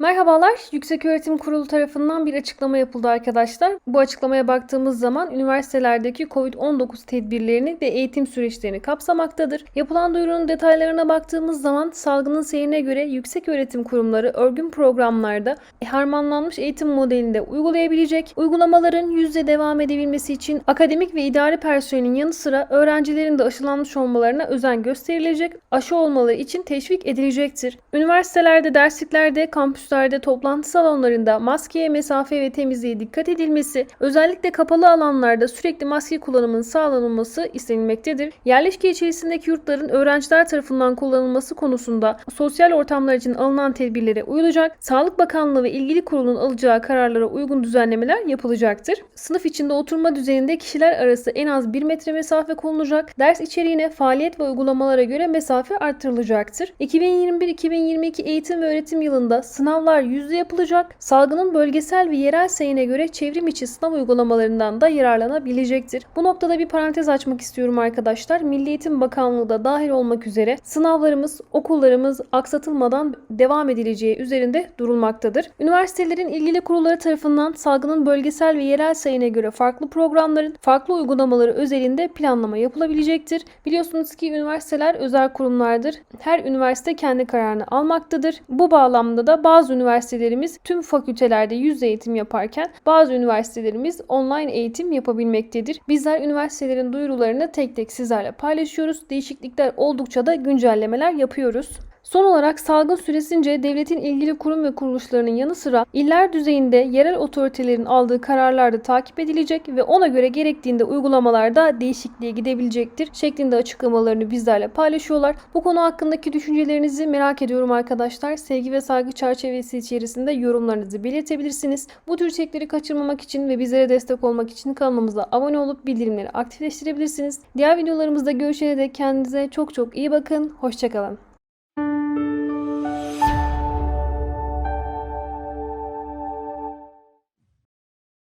Merhabalar, Yükseköğretim Kurulu tarafından bir açıklama yapıldı arkadaşlar. Bu açıklamaya baktığımız zaman üniversitelerdeki COVID-19 tedbirlerini ve eğitim süreçlerini kapsamaktadır. Yapılan duyurunun detaylarına baktığımız zaman salgının seyrine göre yükseköğretim kurumları örgün programlarda harmanlanmış eğitim modelinde uygulayabilecek, uygulamaların yüzde devam edebilmesi için akademik ve idari personelin yanı sıra öğrencilerin de aşılanmış olmalarına özen gösterilecek, aşı olmaları için teşvik edilecektir. Üniversitelerde, dersliklerde, kampüslerde, toplantı salonlarında maskeye, mesafe ve temizliğe dikkat edilmesi, özellikle kapalı alanlarda sürekli maske kullanımının sağlanılması istenilmektedir. Yerleşke içerisindeki yurtların öğrenciler tarafından kullanılması konusunda sosyal ortamlar için alınan tedbirlere uyulacak, Sağlık Bakanlığı ve ilgili kurulun alacağı kararlara uygun düzenlemeler yapılacaktır. Sınıf içinde oturma düzeninde kişiler arası en az 1 metre mesafe konulacak, ders içeriğine, faaliyet ve uygulamalara göre mesafe arttırılacaktır. 2021-2022 eğitim ve öğretim yılında sınavlar yüzde yapılacak, salgının bölgesel ve yerel sayına göre çevrim içi sınav uygulamalarından da yararlanabilecektir. Bu noktada bir parantez açmak istiyorum arkadaşlar. Milli Eğitim Bakanlığı da dahil olmak üzere sınavlarımız, okullarımız aksatılmadan devam edileceği üzerinde durulmaktadır. Üniversitelerin ilgili kurulları tarafından salgının bölgesel ve yerel sayına göre farklı programların, farklı uygulamaları özelinde planlama yapılabilecektir. Biliyorsunuz ki üniversiteler özel kurumlardır. Her üniversite kendi kararını almaktadır. Bu bağlamda da bazı üniversitelerimiz tüm fakültelerde yüz eğitim yaparken bazı üniversitelerimiz online eğitim yapabilmektedir. Bizler üniversitelerin duyurularını tek tek sizlerle paylaşıyoruz. Değişiklikler oldukça da güncellemeler yapıyoruz. Son olarak salgın süresince devletin ilgili kurum ve kuruluşlarının yanı sıra iller düzeyinde yerel otoritelerin aldığı kararlar da takip edilecek ve ona göre gerektiğinde uygulamalarda değişikliğe gidebilecektir şeklinde açıklamalarını bizlerle paylaşıyorlar. Bu konu hakkındaki düşüncelerinizi merak ediyorum arkadaşlar. Sevgi ve saygı çerçevesi içerisinde yorumlarınızı belirtebilirsiniz. Bu tür içerikleri kaçırmamak için ve bizlere destek olmak için kanalımıza abone olup bildirimleri aktifleştirebilirsiniz. Diğer videolarımızda görüşene dek kendinize çok çok iyi bakın. Hoşçakalın.